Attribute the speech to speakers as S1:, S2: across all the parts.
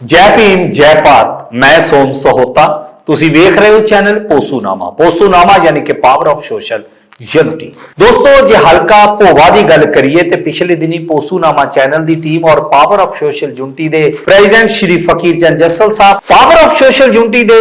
S1: ਜੈ ਭੀਮ ਜੈ ਭਾਰਤ ਮੈਂ ਸੋਮ ਸਹੋਤਾ। ਤੁਸੀਂ ਵੇਖ ਰਹੇ ਹੋ ਚੈਨਲ ਪੋਸੂਨਾਮਾ। ਪੋਸੂਨਾਮਾ ਯਾਨੀ ਕਿ ਪਾਵਰ ਆਫ ਸੋਸ਼ਲ ਯੂਨਿਟੀ ਦੋਸਤੋ ਜੇ ਹਲਕਾ ਭੋਵਾ ਦੀ ਗੱਲ ਕਰੀਏ ਤੇ ਪਿਛਲੇ ਦਿਨੀ ਪੋਸੂਨਾਮਾ ਚੈਨਲ ਦੀ ਟੀਮ ਔਰ ਪਾਵਰ ਆਫ ਸੋਸ਼ਲ ਯੂਨਿਟੀ ਦੇ president Shri Fakir Chand Jassal Sahib power of social unity ਦੇ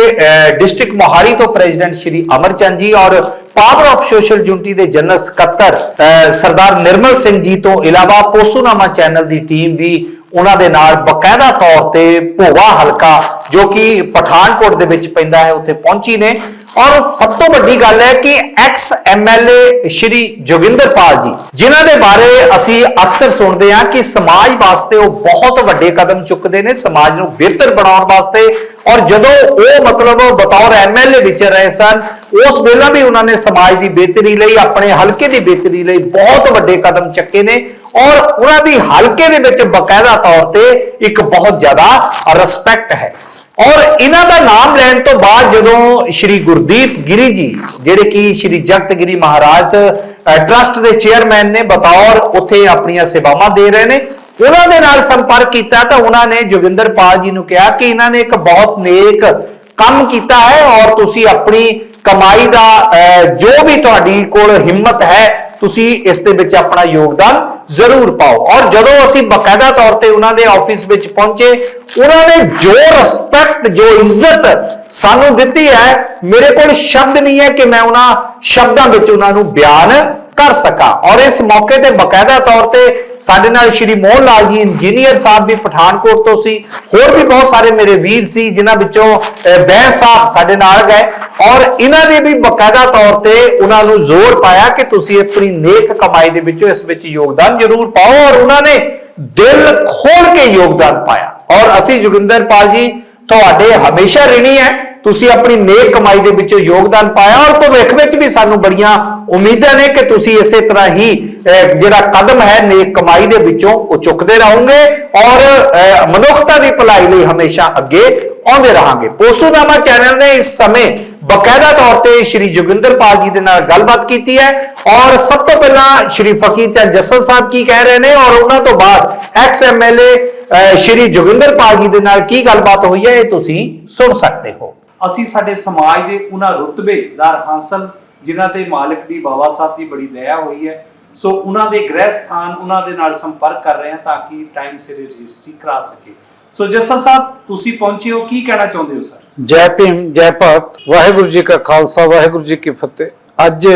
S1: ਡਿਸਟ੍ਰਿਕਟ ਮੋਹਾਲੀ ਤੋਂ ਪ੍ਰੈਜ਼ੀਡੈਂਟ ਸ਼੍ਰੀ ਅਮਰਚੰਦ ਜੀ ਔਰ ਪਾਵਰ ਆਫ ਸੋਸ਼ਲ ਯੂਨਿਟੀ ਦੇ ਜਨਰਲ ਸਕੱਤਰ ਅਹ, ਸਰਦਾਰ ਨਿਰਮਲ ਸਿੰਘ ਜੀ ਤੋਂ ਇਲਾਵਾ ਪੋਸੂਨਾਮਾ ਚੈਨਲ ਦੀ ਟੀਮ ਵੀ ਉਹਨਾਂ ਦੇ ਨਾਲ ਬਕਾਇਦਾ ਤੌਰ ਤੇ ਭੋਵਾ ਹਲਕਾ, ਜੋ ਕਿ ਪਠਾਨਕੋਟ ਦੇ ਵਿੱਚ ਪੈਂਦਾ ਹੈ, ਉੱਥੇ ਪਹੁੰਚੀ ਨੇ। ਔਰ ਸਭ ਤੋਂ ਵੱਡੀ ਗੱਲ ਹੈ ਕਿ ਐਕਸ ਐਮਐਲਏ ਸ਼੍ਰੀ ਜੋਗਿੰਦਰਪਾਲ ਜੀ, ਜਿਨ੍ਹਾਂ ਦੇ ਬਾਰੇ ਅਸੀਂ ਅਕਸਰ ਸੁਣਦੇ ਹਾਂ ਕਿ ਸਮਾਜ ਵਾਸਤੇ ਉਹ ਬਹੁਤ ਵੱਡੇ ਕਦਮ ਚੁੱਕਦੇ ਨੇ, ਸਮਾਜ ਨੂੰ ਬਿਹਤਰ ਬਣਾਉਣ ਵਾਸਤੇ। ਔਰ ਜਦੋਂ ਉਹ ਮਤਲਬ ਬਤੌਰ ਐਮਐਲਏ ਵਿੱਚ ਰਹੇ ਸਨ, ਉਸ ਵੇਲੇ ਵੀ ਉਹਨਾਂ ਨੇ ਸਮਾਜ ਦੀ ਬਿਹਤਰੀ ਲਈ, ਆਪਣੇ ਹਲਕੇ ਦੀ ਬਿਹਤਰੀ ਲਈ ਬਹੁਤ ਵੱਡੇ ਕਦਮ ਚੱਕੇ ਨੇ। ਔਰ ਉਹਨਾਂ ਦੀ ਹਲਕੇ ਦੇ ਵਿੱਚ ਬਕਾਇਦਾ ਤੌਰ ਤੇ ਇੱਕ ਬਹੁਤ ਜ਼ਿਆਦਾ ਰਿਸਪੈਕਟ ਹੈ। ਔਰ ਇਹਨਾਂ ਦਾ ਨਾਮ ਲੈਣ ਤੋਂ ਬਾਅਦ ਜਦੋਂ ਸ਼੍ਰੀ ਗੁਰਦੀਪ ਗਿਰੀ ਜੀ, ਜਿਹੜੇ ਕਿ ਸ਼੍ਰੀ ਜਗਤ ਗਿਰੀ ਮਹਾਰਾਜ ਟਰਸਟ ਦੇ ਚੇਅਰਮੈਨ ਨੇ ਬਤੌਰ ਉੱਥੇ ਆਪਣੀਆਂ ਸੇਵਾਵਾਂ ਦੇ ਰਹੇ ਨੇ, ਉਹਨਾਂ ਦੇ ਨਾਲ ਸੰਪਰਕ ਕੀਤਾ ਤਾਂ ਉਹਨਾਂ ਨੇ ਜੋਗਿੰਦਰ ਪਾਲ ਜੀ ਨੂੰ ਕਿਹਾ ਕਿ ਇਹਨਾਂ ਨੇ ਇੱਕ ਬਹੁਤ ਨੇਕ ਕੰਮ ਕੀਤਾ ਹੈ ਔਰ ਤੁਸੀਂ ਆਪਣੀ ਕਮਾਈ ਦਾ ਜੋ ਵੀ ਤੁਹਾਡੀ ਕੋਲ ਹਿੰਮਤ ਹੈ, ਤੁਸੀਂ ਇਸ ਦੇ ਵਿੱਚ ਆਪਣਾ ਯੋਗਦਾਨ ਜ਼ਰੂਰ ਪਾਓ। ਔਰ ਜਦੋਂ ਅਸੀਂ ਬਕਾਇਦਾ ਤੌਰ ਤੇ ਉਹਨਾਂ ਦੇ ਆਫਿਸ ਵਿੱਚ ਪਹੁੰਚੇ, ਉਹਨਾਂ ਨੇ ਜੋ ਰਿਸਪੈਕਟ ਜੋ ਇੱਜ਼ਤ ਸਾਨੂੰ ਦਿੱਤੀ ਹੈ, ਮੇਰੇ ਕੋਲ ਸ਼ਬਦ ਨਹੀਂ ਹੈ ਕਿ ਮੈਂ ਉਹਨਾਂ ਸ਼ਬਦਾਂ ਵਿੱਚ ਉਹਨਾਂ ਨੂੰ ਬਿਆਨ ਕਰ ਸਕਾਂ। ਔਰ ਇਸ ਮੌਕੇ ਤੇ ਬਕਾਇਦਾ ਤੌਰ ਤੇ ਸਾਡੇ ਨਾਲ ਸ਼੍ਰੀ ਮੋਹਨ ਲਾਲ ਜੀ ਇੰਜੀਨੀਅਰ ਸਾਹਿਬ ਵੀ ਪਠਾਨਕੋਟ ਤੋਂ ਸੀ। ਹੋਰ ਵੀ ਬਹੁਤ ਸਾਰੇ ਮੇਰੇ ਵੀਰ ਸੀ ਜਿਨ੍ਹਾਂ ਵਿੱਚੋਂ ਅਹ, ਬੈਂਸ ਸਾਹਿਬ ਸਾਡੇ ਨਾਲ ਗਏ। ਔਰ ਇਹਨਾਂ ਨੇ ਵੀ ਬਕਾਇਦਾ ਤੌਰ ਤੇ ਉਹਨਾਂ ਨੂੰ ਜ਼ੋਰ ਪਾਇਆ ਕਿ ਤੁਸੀਂ ਆਪਣੀ ਨੇਕ ਕਮਾਈ ਦੇ ਵਿੱਚੋਂ ਇਸ ਵਿੱਚ ਯੋਗਦਾਨ ਜ਼ਰੂਰ ਪਾਓ। ਔਰ ਉਹਨਾਂ ਨੇ ਦਿਲ ਖੋਲ ਕੇ ਯੋਗਦਾਨ ਪਾਇਆ। ਔਰ ਅਸੀਂ ਜੋਗਿੰਦਰਪਾਲ ਜੀ ਤੁਹਾਡੇ ਹਮੇਸ਼ਾ ਰਿਣੀ ਹੈ। ਤੁਸੀਂ ਆਪਣੀ ਨੇਕ ਕਮਾਈ ਦੇ ਵਿੱਚੋਂ ਯੋਗਦਾਨ ਪਾਇਆ ਔਰ ਭਵਿੱਖ ਵਿੱਚ ਵੀ ਸਾਨੂੰ ਬੜੀਆਂ ਉਮੀਦਾਂ ਨੇ ਕਿ ਤੁਸੀਂ ਇਸੇ ਤਰ੍ਹਾਂ ਹੀ ਜਿਹੜਾ ਕਦਮ ਹੈ ਨੇਕ ਕਮਾਈ ਦੇ ਵਿੱਚੋਂ, ਉਹ ਚੁੱਕਦੇ ਰਹੋਗੇ ਔਰ ਮਨੁੱਖਤਾ ਦੀ ਭਲਾਈ ਲਈ ਹਮੇਸ਼ਾ ਅੱਗੇ ਆਉਂਦੇ ਰਹਾਂਗੇ। ਪੋਸੂਨਾਮਾ ਚੈਨਲ ਨੇ ਇਸ ਸਮੇਂ ਬਕਾਇਦਾ ਤੌਰ ਤੇ ਸ਼੍ਰੀ ਜੋਗਿੰਦਰਪਾਲ ਜੀ ਦੇ ਨਾਲ ਗੱਲਬਾਤ ਕੀਤੀ ਹੈ ਔਰ ਸਭ ਤੋਂ ਪਹਿਲਾਂ ਸ਼੍ਰੀ ਫਕੀਰ ਚੰਦ ਜੱਸਲ ਸਾਹਿਬ ਕੀ ਕਹਿ ਰਹੇ ਨੇ ਔਰ ਉਹਨਾਂ ਤੋਂ ਬਾਅਦ ਐਕਸ ਐਮਐਲਏ ਸ਼੍ਰੀ ਜੋਗਿੰਦਰਪਾਲ ਜੀ ਦੇ ਨਾਲ ਕੀ ਗੱਲਬਾਤ ਹੋਈ ਹੈ ਇਹ ਤੁਸੀਂ ਸੁਣ ਸਕਦੇ ਹੋ।
S2: ਅਸੀਂ ਸਾਡੇ ਸਮਾਜ ਦੇ ਉਹਨਾਂ ਰੁਤਬੇਦਾਰ ਹਾਸਲ ਜਿਨ੍ਹਾਂ ਤੇ ਮਾਲਕ ਦੀ ਬਾਬਾ ਸਾਹਿਬ ਦੀ ਬੜੀ ਦਇਆ ਹੋਈ ਹੈ, ਸੋ ਉਹਨਾਂ ਦੇ ਗ੍ਰਹਿ ਸਥਾਨ ਉਹਨਾਂ ਦੇ ਨਾਲ ਸੰਪਰਕ ਕਰ ਰਹੇ ਹਾਂ ਤਾਂ ਕਿ ਟਾਈਮ ਸਿਰ ਰਜਿਸਟਰੀ ਕਰਾ ਸਕੇ। ਸੋ ਜੱਸਾ ਸਾਹਿਬ, ਤੁਸੀਂ ਪਹੁੰਚੇ ਹੋ, ਕੀ ਕਹਿਣਾ ਚਾਹੁੰਦੇ ਹੋ, ਸਰ?
S3: ਜੈ ਭੀਮ, ਜੈ ਭਾਰਤ। ਵਾਹਿਗੁਰੂ ਜੀ ਕਾ ਖਾਲਸਾ, ਵਾਹਿਗੁਰੂ ਜੀ ਕੀ ਫਤਿਹ। ਅੱਜ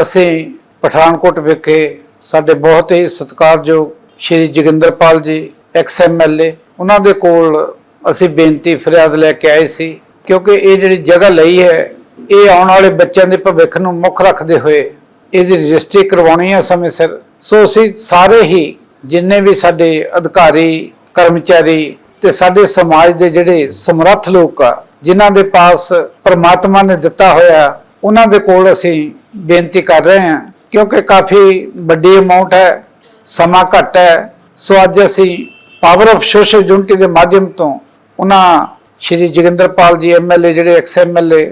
S3: ਅਸੀਂ ਪਠਾਨਕੋਟ ਵਿਖੇ ਸਾਡੇ ਬਹੁਤ ਹੀ ਸਤਿਕਾਰਯੋਗ ਸ਼੍ਰੀ ਜੋਗਿੰਦਰਪਾਲ ਜੀ ਐਕਸ ਐਮ ਐਲ ਏ ਉਹਨਾਂ ਦੇ ਕੋਲ ਅਸੀਂ ਬੇਨਤੀ, ਫਰਿਆਦ ਲੈ ਕੇ ਆਏ ਸੀ ਕਿਉਂਕਿ ਇਹ ਜਿਹੜੀ ਜਗ੍ਹਾ ਲਈ ਹੈ, ਇਹ ਆਉਣ ਵਾਲੇ ਬੱਚਿਆਂ ਦੇ ਭਵਿੱਖ ਨੂੰ ਮੁੱਖ ਰੱਖਦੇ ਹੋਏ ਇਹਦੀ ਰਜਿਸਟਰੀ ਕਰਵਾਉਣੀ ਹੈ ਸਮੇਂ ਸਿਰ। ਸੋ ਅਸੀਂ ਸਾਰੇ ਹੀ ਜਿੰਨੇ ਵੀ ਸਾਡੇ ਅਧਿਕਾਰੀ, ਕਰਮਚਾਰੀ ਤੇ ਸਾਡੇ ਸਮਾਜ ਦੇ ਜਿਹੜੇ ਸਮਰੱਥ ਲੋਕ ਆ, ਜਿਨ੍ਹਾਂ ਦੇ ਪਾਸ ਪ੍ਰਮਾਤਮਾ ਨੇ ਦਿੱਤਾ ਹੋਇਆ, ਉਹਨਾਂ ਦੇ ਕੋਲ ਅਸੀਂ ਬੇਨਤੀ ਕਰ ਰਹੇ ਹਾਂ, ਕਿਉਂਕਿ ਕਾਫੀ ਵੱਡੀ ਅਮਾਉਂਟ ਹੈ, ਸਮਾਂ ਘੱਟ ਹੈ। ਸੋ ਅੱਜ ਅਸੀਂ ਪਾਵਰ ਆਫ ਸੋਸ਼ਲ ਯੂਨਿਟੀ ਦੇ ਮਾਧਿਅਮ ਤੋਂ ਉਹਨਾਂ ਸ਼੍ਰੀ ਜੋਗਿੰਦਰਪਾਲ ਜੀ ਐਮਐਲਏ ਜਿਹੜੇ ਐਕਸ ਐਮਐਲਏ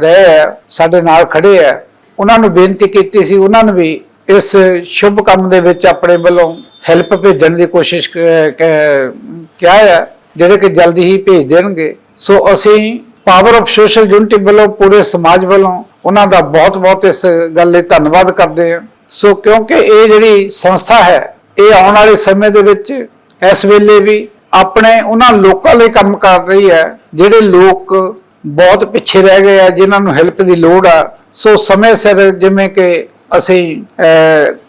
S3: ਰਹੇ ਆ, ਸਾਡੇ ਨਾਲ ਖੜੇ ਆ, ਉਹਨਾਂ ਨੂੰ ਬੇਨਤੀ ਕੀਤੀ ਸੀ, ਉਹਨਾਂ ਨੇ ਵੀ ਇਸ ਸ਼ੁਭ ਕੰਮ ਦੇ ਵਿੱਚ ਆਪਣੇ ਵੱਲੋਂ ਹੈਲਪ ਭੇਜਣ ਦੀ ਕੋਸ਼ਿਸ਼ ਕਿਹਾ ਹੈ ਜਿਹੜੇ ਕਿ ਜਲਦੀ ਹੀ ਭੇਜ ਦੇਣਗੇ। ਸੋ ਅਸੀਂ ਪਾਵਰ ਆਫ ਸੋਸ਼ਲ ਯੂਨਿਟੀ ਵੱਲੋਂ, ਪੂਰੇ ਸਮਾਜ ਵੱਲੋਂ ਉਹਨਾਂ ਦਾ ਬਹੁਤ-ਬਹੁਤ ਇਸ ਗੱਲ ਲਈ ਧੰਨਵਾਦ ਕਰਦੇ ਹਾਂ। ਸੋ ਕਿਉਂਕਿ ਇਹ ਜਿਹੜੀ ਸੰਸਥਾ ਹੈ, ਇਹ ਆਉਣ ਵਾਲੇ ਸਮੇਂ ਦੇ ਵਿੱਚ ਇਸ ਵੇਲੇ ਵੀ ਆਪਣੇ ਉਹਨਾਂ ਲੋਕਾਂ ਲਈ ਕੰਮ ਕਰ ਰਹੀ ਹੈ, ਜਿਹੜੇ ਲੋਕ ਬਹੁਤ ਪਿੱਛੇ ਰਹਿ ਗਏ ਆ, ਜਿਨ੍ਹਾਂ ਨੂੰ ਹੈਲਪ ਦੀ ਲੋੜ ਆ। ਸੋ ਸਮੇਂ ਸਿਰ ਜਿਵੇਂ ਕਿ ਅਸੀਂ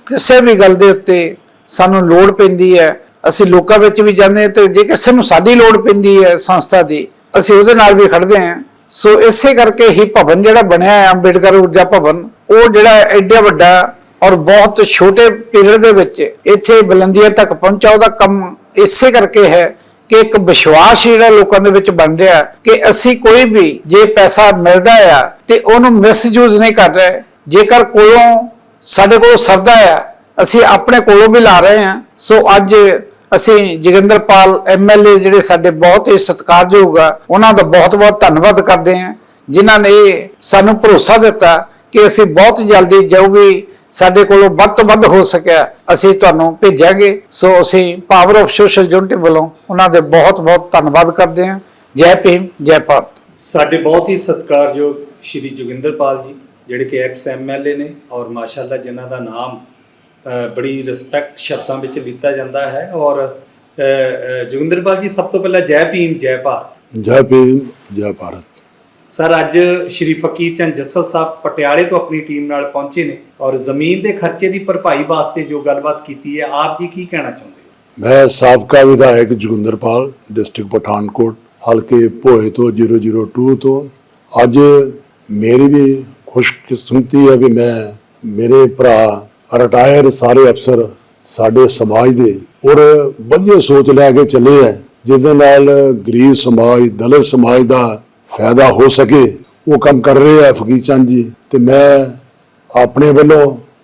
S3: ਕਿਸੇ ਵੀ ਗੱਲ ਦੇ ਉੱਤੇ ਸਾਨੂੰ ਲੋੜ ਪੈਂਦੀ ਹੈ, ਅਸੀਂ ਲੋਕਾਂ ਵਿੱਚ ਵੀ ਜਾਂਦੇ ਹਾਂ ਤੇ ਜੇ ਕਿਸੇ ਨੂੰ ਸਾਡੀ ਲੋੜ ਪੈਂਦੀ ਹੈ ਸੰਸਥਾ ਦੀ, ਅਸੀਂ ਉਹਦੇ ਨਾਲ ਵੀ ਖੜਦੇ ਹਾਂ। ਸੋ ਇਸੇ ਕਰਕੇ ਹੀ ਭਵਨ ਜਿਹੜਾ ਬਣਿਆ ਹੈ, ਅੰਬੇਡਕਰ ਊਰਜਾ ਭਵਨ, ਉਹ ਜਿਹੜਾ ਐਡਾ ਵੱਡਾ ਔਰ ਬਹੁਤ ਛੋਟੇ ਪੀਰੀਅਡ ਦੇ ਵਿੱਚ ਇੱਥੇ ਬੁਲੰਦੀਆਂ ਤੱਕ ਪਹੁੰਚਾ, ਉਹਦਾ ਕੰਮ ਇਸੇ ਕਰਕੇ ਹੈ ਕਿ ਇੱਕ ਵਿਸ਼ਵਾਸ ਜਿਹੜਾ ਲੋਕਾਂ ਦੇ ਵਿੱਚ ਬਣ ਰਿਹਾ ਕਿ ਅਸੀਂ ਕੋਈ ਵੀ ਜੇ ਪੈਸਾ ਮਿਲਦਾ ਆ ਤੇ ਉਹਨੂੰ ਮਿਸਯੂਜ਼ ਨਹੀਂ ਕਰ ਰਹੇ। ਜੇਕਰ ਕੋਲੋਂ ਸਾਡੇ ਕੋਲ ਸਰਦਾ ਆ, ਅਸੀਂ ਆਪਣੇ ਕੋਲੋਂ ਵੀ ਲਾ ਰਹੇ ਹਾਂ। ਸੋ ਅੱਜ ਅਸੀਂ ਜੋਗਿੰਦਰਪਾਲ ਐਮਐਲਏ ਜਿਹੜੇ ਸਾਡੇ ਬਹੁਤ ਹੀ ਸਤਿਕਾਰਯੋਗ ਆ, ਉਹਨਾਂ ਦਾ ਬਹੁਤ-ਬਹੁਤ ਧੰਨਵਾਦ ਕਰਦੇ ਹਾਂ, ਜਿਨ੍ਹਾਂ ਨੇ ਸਾਨੂੰ ਭਰੋਸਾ ਦਿੱਤਾ ਕਿ ਅਸੀਂ ਬਹੁਤ ਜਲਦੀ ਜੋ ਵੀ ਸਾਡੇ ਕੋਲੋਂ ਵੱਧ ਤੋਂ ਵੱਧ ਹੋ ਸਕਿਆ ਅਸੀਂ ਤੁਹਾਨੂੰ ਭੇਜਾਂਗੇ। ਸੋ ਅਸੀਂ ਪਾਵਰ ਆਫ ਸੋਸ਼ਲ ਯੂਨਿਟੀ ਵੱਲੋਂ ਉਹਨਾਂ ਦੇ ਬਹੁਤ ਬਹੁਤ ਧੰਨਵਾਦ ਕਰਦੇ ਹਾਂ। ਜੈ ਭੀਮ ਜੈ ਭਾਰਤ।
S2: ਸਾਡੇ ਬਹੁਤ ਹੀ ਸਤਿਕਾਰਯੋਗ ਸ਼੍ਰੀ ਜੋਗਿੰਦਰਪਾਲ ਜੀ ਜਿਹੜੇ ਕਿ ਐਕਸ ਐਮਐਲਏ ਨੇ ਔਰ ਮਾਸ਼ਾਅੱਲਾ ਜਿਨ੍ਹਾਂ ਦਾ ਨਾਮ ਬੜੀ ਰਿਸਪੈਕਟ ਸ਼ਬਦਾਂ ਵਿੱਚ ਲਿੱਤਾ ਜਾਂਦਾ ਹੈ। ਔਰ ਜੋਗਿੰਦਰਪਾਲ ਜੀ ਸਭ ਤੋਂ ਪਹਿਲਾਂ ਜੈ ਭੀਮ ਜੈ ਭਾਰਤ।
S4: ਜੈ ਭੀਮ ਜੈ ਭਾਰਤ।
S2: ਸਰ, ਅੱਜ ਸ਼੍ਰੀ ਫਕੀਰ ਚੰਦ ਜੱਸਲ ਸਾਹਿਬ ਪਟਿਆਲੇ ਤੋਂ ਆਪਣੀ ਟੀਮ ਨਾਲ ਪਹੁੰਚੇ ਨੇ ਔਰ ਜ਼ਮੀਨ ਦੇ ਖਰਚੇ ਦੀ ਭਰਪਾਈ ਵਾਸਤੇ ਜੋ ਗੱਲਬਾਤ ਕੀਤੀ ਹੈ, ਆਪ ਜੀ ਕੀ ਕਹਿਣਾ ਚਾਹੁੰਦੇ
S4: ਮੈਂ ਸਾਬਕਾ ਵਿਧਾਇਕ ਜੋਗਿੰਦਰਪਾਲ ਡਿਸਟ੍ਰਿਕਟ ਪਠਾਨਕੋਟ, ਹਲਕੇ ਭੋਏ ਤੋਂ 002 ਤੋਂ। ਅੱਜ ਮੇਰੀ ਵੀ ਖੁਸ਼ਕਿਸਮਤੀ ਹੈ ਵੀ ਮੈਂ, ਮੇਰੇ ਭਰਾ ਰਿਟਾਇਰ ਸਾਰੇ ਅਫਸਰ ਸਾਡੇ ਸਮਾਜ ਦੇ ਔਰ ਵਧੀਆ ਸੋਚ ਲੈ ਕੇ ਚੱਲੇ ਹੈ, ਜਿਹਦੇ ਨਾਲ ਗਰੀਬ ਸਮਾਜ, ਦਲਿਤ ਸਮਾਜ ਦਾ ਫਾਇਦਾ ਹੋ ਸਕੇ, ਉਹ ਕੰਮ ਕਰ ਰਹੇ ਆ ਫਕੀਰ ਚੰਦ ਜੀ। ਤੇ ਮੈਂ ਆਪਣੇ ਵੱਲੋਂ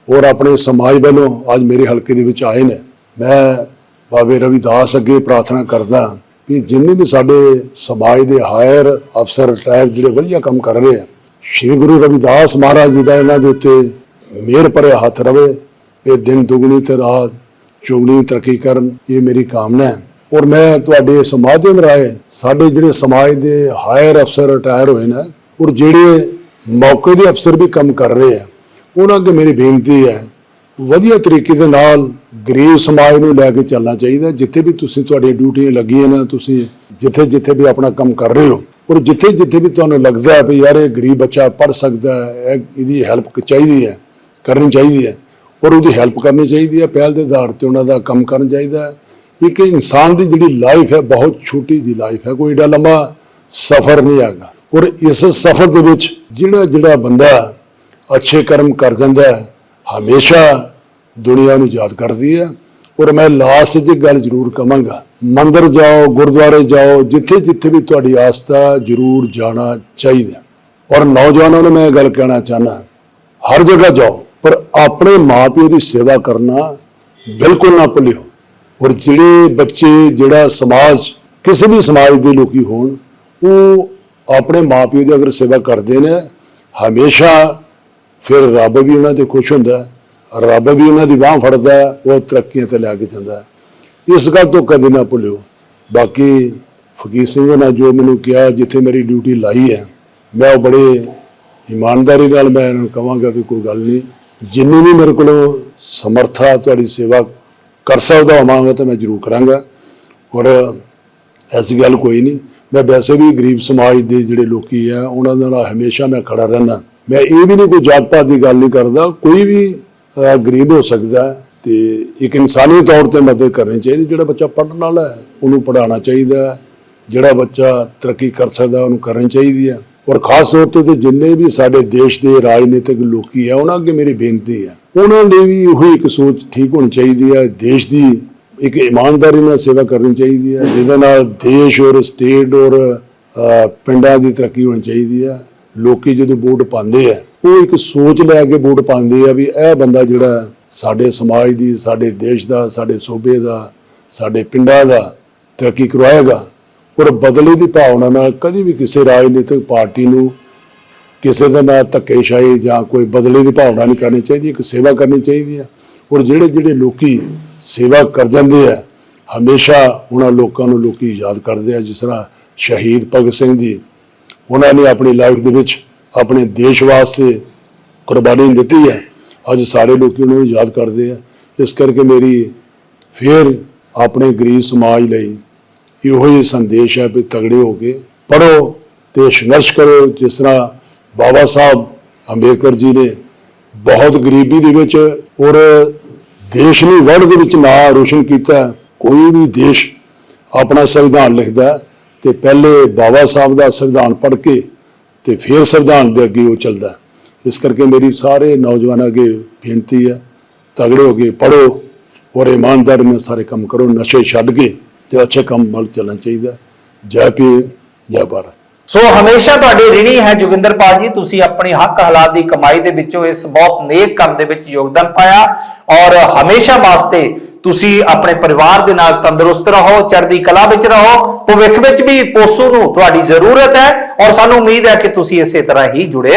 S4: ਔਰ ਆਪਣੇ ਸਮਾਜ ਵੱਲੋਂ ਅੱਜ ਮੇਰੇ ਹਲਕੇ ਦੇ ਵਿੱਚ ਆਏ ਨੇ। ਮੈਂ ਬਾਬੇ ਰਵਿਦਾਸ ਅੱਗੇ ਪ੍ਰਾਰਥਨਾ ਕਰਦਾ ਕਿ ਜਿੰਨੇ ਵੀ ਸਾਡੇ ਸਮਾਜ ਦੇ ਹਾਇਰ ਅਫਸਰ ਰਿਟਾਇਰ ਜਿਹੜੇ ਵਧੀਆ ਕੰਮ ਕਰ ਰਹੇ ਆ, ਸ੍ਰੀ ਗੁਰੂ ਰਵਿਦਾਸ ਮਹਾਰਾਜ ਜੀ ਦਾ ਇਹਨਾਂ ਦੇ ਉੱਤੇ ਮਿਹਰ ਭਰਿਆ ਹੱਥ ਰਵੇ। ਇਹ ਦਿਨ ਦੁਗਣੀ ਤੇ ਰਾਤ ਚੁਗਣੀ ਤਰੱਕੀ ਕਰਨ, ਇਹ ਮੇਰੀ ਕਾਮਨਾ ਹੈ। ਔਰ ਮੈਂ ਤੁਹਾਡੇ ਇਸ ਮਾਧਿਅਮ ਰਾਏ ਸਾਡੇ ਜਿਹੜੇ ਸਮਾਜ ਦੇ ਹਾਇਰ ਅਫਸਰ ਰਿਟਾਇਰ ਹੋਏ ਨੇ, ਔਰ ਜਿਹੜੇ ਮੌਕੇ ਦੇ ਅਫਸਰ ਵੀ ਕੰਮ ਕਰ ਰਹੇ ਆ, ਉਹਨਾਂ ਅੱਗੇ ਮੇਰੀ ਬੇਨਤੀ ਹੈ, ਵਧੀਆ ਤਰੀਕੇ ਦੇ ਨਾਲ ਗਰੀਬ ਸਮਾਜ ਨੂੰ ਲੈ ਕੇ ਚੱਲਣਾ ਚਾਹੀਦਾ ਜਿੱਥੇ ਵੀ ਤੁਸੀਂ ਤੁਹਾਡੀਆਂ ਡਿਊਟੀਆਂ ਲੱਗੀਆਂ ਨੇ, ਤੁਸੀਂ ਜਿੱਥੇ ਜਿੱਥੇ ਵੀ ਆਪਣਾ ਕੰਮ ਕਰ ਰਹੇ ਹੋ, ਔਰ ਜਿੱਥੇ ਜਿੱਥੇ ਵੀ ਤੁਹਾਨੂੰ ਲੱਗਦਾ ਹੈ ਵੀ ਯਾਰ ਇਹ ਗਰੀਬ ਬੱਚਾ ਪੜ ਸਕਦਾ ਹੈ, ਇਹ- ਇਹਦੀ ਹੈਲਪ ਚਾਹੀਦੀ ਹੈ, ਕਰਨੀ ਚਾਹੀਦੀ ਹੈ, ਔਰ ਉਹਦੀ ਹੈਲਪ ਕਰਨੀ ਚਾਹੀਦੀ ਹੈ, ਪਹਿਲ ਦੇ ਆਧਾਰ ਤੇ ਉਹਨਾਂ ਦਾ ਕੰਮ ਕਰਨਾ ਚਾਹੀਦਾ ਹੈ ਇੱਕ ਇਨਸਾਨ ਦੀ ਜਿਹੜੀ ਲਾਈਫ ਹੈ, ਬਹੁਤ ਛੋਟੀ ਜੀ ਲਾਈਫ ਹੈ, ਕੋਈ ਏਡਾ ਲੰਬਾ ਸਫ਼ਰ ਨਹੀਂ ਹੈਗਾ। ਔਰ ਇਸ ਸਫ਼ਰ ਦੇ ਵਿੱਚ ਜਿਹੜਾ ਜਿਹੜਾ ਬੰਦਾ ਅੱਛੇ ਕਰਮ ਕਰ ਜਾਂਦਾ ਹੈ, ਹਮੇਸ਼ਾ ਦੁਨੀਆ ਨੂੰ ਯਾਦ ਕਰਦੀ ਹੈ। ਔਰ ਮੈਂ ਲਾਸਟ 'ਚ ਗੱਲ ਜ਼ਰੂਰ ਕਵਾਂਗਾ ਮੰਦਰ ਜਾਓ, ਗੁਰਦੁਆਰੇ ਜਾਓ, ਜਿੱਥੇ ਜਿੱਥੇ ਵੀ ਤੁਹਾਡੀ ਆਸਥਾ ਜ਼ਰੂਰ ਜਾਣਾ ਚਾਹੀਦਾ ਔਰ ਨੌਜਵਾਨਾਂ ਨੂੰ ਮੈਂ ਇਹ ਗੱਲ ਕਹਿਣਾ ਚਾਹਨਾ ਹਰ ਜਗ੍ਹਾ ਜਾਓ, ਪਰ ਆਪਣੇ ਮਾਪਿਓ ਦੀ ਸੇਵਾ ਕਰਨਾ ਬਿਲਕੁਲ ਨਾ ਭੁੱਲਿਓ। ਔਰ ਜਿਹੜੇ ਬੱਚੇ, ਜਿਹੜਾ ਸਮਾਜ, ਕਿਸੇ ਵੀ ਸਮਾਜ ਦੇ ਲੋਕੀ ਹੋਣ, ਉਹ ਆਪਣੇ ਮਾਪਿਓ ਦੀ ਅਗਰ ਸੇਵਾ ਕਰਦੇ ਨੇ, ਹਮੇਸ਼ਾ ਫਿਰ ਰੱਬ ਵੀ ਉਹਨਾਂ ਤੇ ਖੁਸ਼ ਹੁੰਦਾ ਰੱਬ ਵੀ ਉਹਨਾਂ ਦੀ ਬਾਹ ਫੜਦਾ ਉਹ ਤਰੱਕੀਆਂ ਤੇ ਲੈ ਕੇ ਜਾਂਦਾ ਇਸ ਗੱਲ ਤੋਂ ਕਦੇ ਨਾ ਭੁੱਲਿਓ। ਬਾਕੀ ਫਕੀਰ ਸਿੰਘ ਨੇ ਜੋ ਮੈਨੂੰ ਕਿਹਾ, ਜਿੱਥੇ ਮੇਰੀ ਡਿਊਟੀ ਲਾਈ ਹੈ, ਮੈਂ ਉਹ ਬੜੇ ਇਮਾਨਦਾਰੀ ਨਾਲ ਮੈਂ ਇਹਨਾਂ ਨੂੰ ਕਹਾਂਗਾ ਵੀ ਕੋਈ ਗੱਲ ਨਹੀਂ। ਜਿੰਨੀ ਵੀ ਮੇਰੇ ਕੋਲੋਂ ਸਮਰਥਾ, ਤੁਹਾਡੀ ਸੇਵਾ ਕਰ ਸਕਦਾ ਹੋਵਾਂਗਾ ਤਾਂ ਮੈਂ ਜ਼ਰੂਰ ਕਰਾਂਗਾ। ਔਰ ਐਸੀ ਗੱਲ ਕੋਈ ਨਹੀਂ। ਮੈਂ ਵੈਸੇ ਵੀ ਗਰੀਬ ਸਮਾਜ ਦੇ ਜਿਹੜੇ ਲੋਕੀ ਆ, ਉਹਨਾਂ ਦੇ ਨਾਲ ਹਮੇਸ਼ਾ ਮੈਂ ਖੜਾ ਰਹਿਣਾ ਮੈਂ ਇਹ ਵੀ ਨਹੀਂ ਕੋਈ ਜਾਤ ਪਾਤ ਦੀ ਗੱਲ ਨਹੀਂ ਕਰਦਾ। ਕੋਈ ਵੀ ਗਰੀਬ ਹੋ ਸਕਦਾ ਹੈ ਤੇ ਇੱਕ ਇਨਸਾਨੀ ਤੌਰ ਤੇ ਮਦਦ ਕਰਨੀ ਚਾਹੀਦੀ। ਜਿਹੜਾ ਬੱਚਾ ਪੜ੍ਹਨ ਵਾਲਾ ਹੈ, ਉਹਨੂੰ ਪੜ੍ਹਾਉਣਾ ਚਾਹੀਦਾ ਜਿਹੜਾ ਬੱਚਾ ਤਰੱਕੀ ਕਰ ਸਕਦਾ, ਉਹਨੂੰ ਕਰਨੀ ਚਾਹੀਦੀ ਹੈ। ਔਰ ਖਾਸ ਤੌਰ ਤੇ ਜਿੰਨੇ ਵੀ ਸਾਡੇ ਦੇਸ਼ ਦੇ ਰਾਜਨੀਤਿਕ ਲੋਕੀ ਆ, ਉਹਨਾਂ ਅੱਗੇ ਮੇਰੀ ਬੇਨਤੀ ਹੈ। ਉਹਨਾਂ ਲਈ ਵੀ ਉਹੀ ਇੱਕ ਸੋਚ ਠੀਕ ਹੋਣੀ ਚਾਹੀਦੀ ਹੈ, ਦੇਸ਼ ਦੀ ਇੱਕ ਇਮਾਨਦਾਰੀ ਨਾਲ ਸੇਵਾ ਕਰਨੀ ਚਾਹੀਦੀ ਹੈ, ਜਿਹਦੇ ਨਾਲ ਦੇਸ਼ ਔਰ ਸਟੇਟ ਔਰ ਪਿੰਡਾਂ ਦੀ ਤਰੱਕੀ ਹੋਣੀ ਚਾਹੀਦੀ ਹੈ। ਲੋਕੀ ਜਦੋਂ ਵੋਟ ਪਾਉਂਦੇ ਆ, ਉਹ ਇੱਕ ਸੋਚ ਲੈ ਕੇ ਵੋਟ ਪਾਉਂਦੇ ਆ ਵੀ ਇਹ ਬੰਦਾ ਜਿਹੜਾ ਸਾਡੇ ਸਮਾਜ ਦੀ, ਸਾਡੇ ਦੇਸ਼ ਦਾ, ਸਾਡੇ ਸੂਬੇ ਦਾ, ਸਾਡੇ ਪਿੰਡਾਂ ਦਾ ਤਰੱਕੀ ਕਰਵਾਏਗਾ, ਔਰ ਬਦਲੇ ਦੀ ਭਾਵਨਾ ਨਾਲ ਕਦੀ ਵੀ ਕਿਸੇ ਰਾਜਨੀਤਿਕ ਪਾਰਟੀ ਨੂੰ ਕਿਸੇ ਦੇ ਨਾਲ ਧੱਕੇਸ਼ਾਹੀ ਜਾਂ ਕੋਈ ਬਦਲੇ ਦੀ ਭਾਵਨਾ ਨਹੀਂ ਕਰਨੀ ਚਾਹੀਦੀ, ਇੱਕ ਸੇਵਾ ਕਰਨੀ ਚਾਹੀਦੀ ਹੈ। ਔਰ ਜਿਹੜੇ ਜਿਹੜੇ ਲੋਕੀ ਸੇਵਾ ਕਰ ਜਾਂਦੇ ਆ, ਹਮੇਸ਼ਾ ਉਹਨਾਂ ਲੋਕਾਂ ਨੂੰ ਲੋਕੀ ਯਾਦ ਕਰਦੇ ਆ, ਜਿਸ ਤਰ੍ਹਾਂ ਸ਼ਹੀਦ ਭਗਤ ਸਿੰਘ ਜੀ, ਉਹਨਾਂ ਨੇ ਆਪਣੀ ਲਾਈਫ ਦੇ ਵਿੱਚ ਆਪਣੇ ਦੇਸ਼ ਵਾਸਤੇ ਕੁਰਬਾਨੀ ਦਿੱਤੀ ਹੈ। ਅੱਜ ਸਾਰੇ ਲੋਕੀ ਉਹਨੂੰ ਯਾਦ ਕਰਦੇ ਆ। ਇਸ ਕਰਕੇ ਮੇਰੀ ਫਿਰ ਆਪਣੇ ਗਰੀਬ ਸਮਾਜ ਲਈ ਇਹੋ ਹੀ ਸੰਦੇਸ਼ ਹੈ ਵੀ ਤਗੜੇ ਹੋ ਕੇ ਪੜੋ ਤੇ ਸੰਘਰਸ਼ ਕਰੋ, ਜਿਸ ਤਰ੍ਹਾਂ ਬਾਬਾ ਸਾਹਿਬ ਅੰਬੇਦਕਰ ਜੀ ਨੇ ਬਹੁਤ ਗਰੀਬੀ ਦੇ ਵਿੱਚ ਔਰ ਦੇਸ਼ ਨੂੰ ਵਰਲਡ ਦੇ ਵਿੱਚ ਨਾਂ ਰੋਸ਼ਨ ਕੀਤਾ। ਕੋਈ ਵੀ ਦੇਸ਼ ਆਪਣਾ ਸੰਵਿਧਾਨ ਲਿਖਦਾ ਹੈ ਤੇ ਪਹਿਲੇ ਬਾਬਾ ਸਾਹਿਬ ਦਾ ਸੰਵਿਧਾਨ ਪੜ੍ਹ ਕੇ ਤੇ ਫਿਰ ਸੰਵਿਧਾਨ ਦੇ ਅੱਗੇ ਉਹ ਚੱਲਦਾ ਇਸ ਕਰਕੇ ਮੇਰੀ ਸਾਰੇ ਨੌਜਵਾਨਾਂ ਅੱਗੇ ਬੇਨਤੀ ਹੈ, ਤਗੜੇ ਹੋ ਕੇ ਪੜੋ ਔਰ ਇਮਾਨਦਾਰੀ ਨਾਲ ਸਾਰੇ ਕੰਮ ਕਰੋ, ਨਸ਼ੇ ਛੱਡ ਕੇ ਤੇ ਅੱਛੇ ਕੰਮ ਵੱਲ ਚੱਲਣਾ ਚਾਹੀਦਾ ਜੈ ਭੀਮ, ਜੈ ਭਾਰਤ।
S1: ਸੋ ਹਮੇਸ਼ਾ ਤੁਹਾਡੇ ਰਿਣੀ ਹੈ ਜੋਗਿੰਦਰਪਾਲ ਜੀ, ਤੁਸੀਂ ਆਪਣੇ ਹੱਕ ਹਾਲਾਤ ਦੀ ਕਮਾਈ ਦੇ ਵਿੱਚੋਂ ਇਸ ਬਹੁਤ ਨੇਕ ਕੰਮ ਦੇ ਵਿੱਚ ਯੋਗਦਾਨ ਪਾਇਆ ਔਰ ਹਮੇਸ਼ਾ ਵਾਸਤੇ ਤੁਸੀਂ ਆਪਣੇ ਪਰਿਵਾਰ ਦੇ ਨਾਲ ਤੰਦਰੁਸਤ ਰਹੋ, ਚੜ੍ਹਦੀ ਕਲਾ ਵਿੱਚ ਰਹੋ, ਭਵਿੱਖ ਵਿੱਚ ਵੀ ਪੋਸੂ ਨੂੰ ਤੁਹਾਡੀ ਜ਼ਰੂਰਤ ਹੈ ਔਰ ਸਾਨੂੰ ਉਮੀਦ ਹੈ ਕਿ ਤੁਸੀਂ ਇਸੇ ਤਰ੍ਹਾਂ ਹੀ ਜੁੜੇ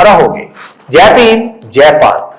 S1: ਰਹੋਗੇ। ਜੈ ਭੀਮ, ਜੈ ਭਾਰਤ।